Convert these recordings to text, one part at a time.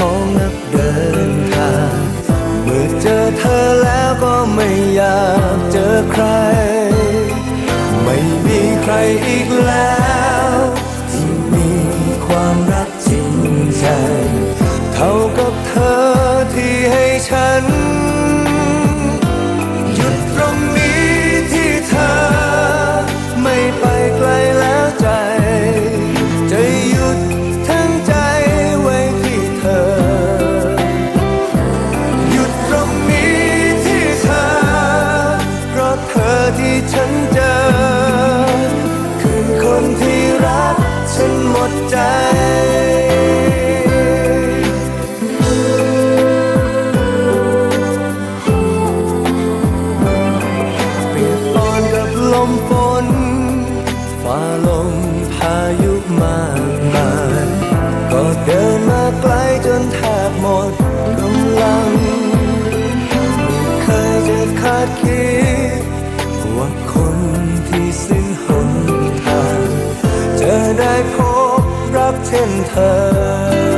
ของนักเดินทางเมื่อเจอเธอแล้วก็ไม่อยากเจอใคร ไม่มีใครอีกแล้วที่มีความรักจริงใจ เท่ากับเธอที่ให้ฉัน 天堂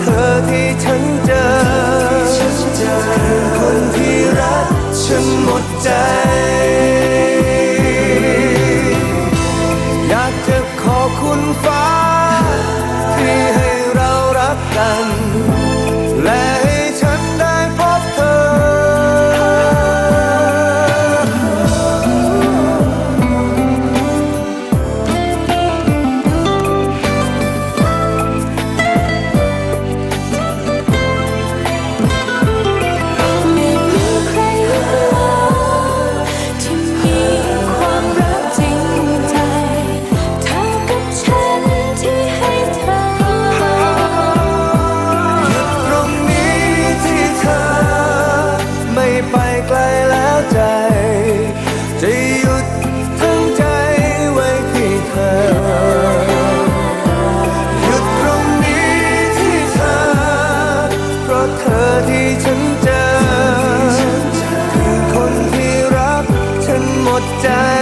เธอที่ฉันเจอคือคนที่รักฉันหมดใจ อยากจะขอบคุณฟ้า ที่ให้เรารักกัน และ time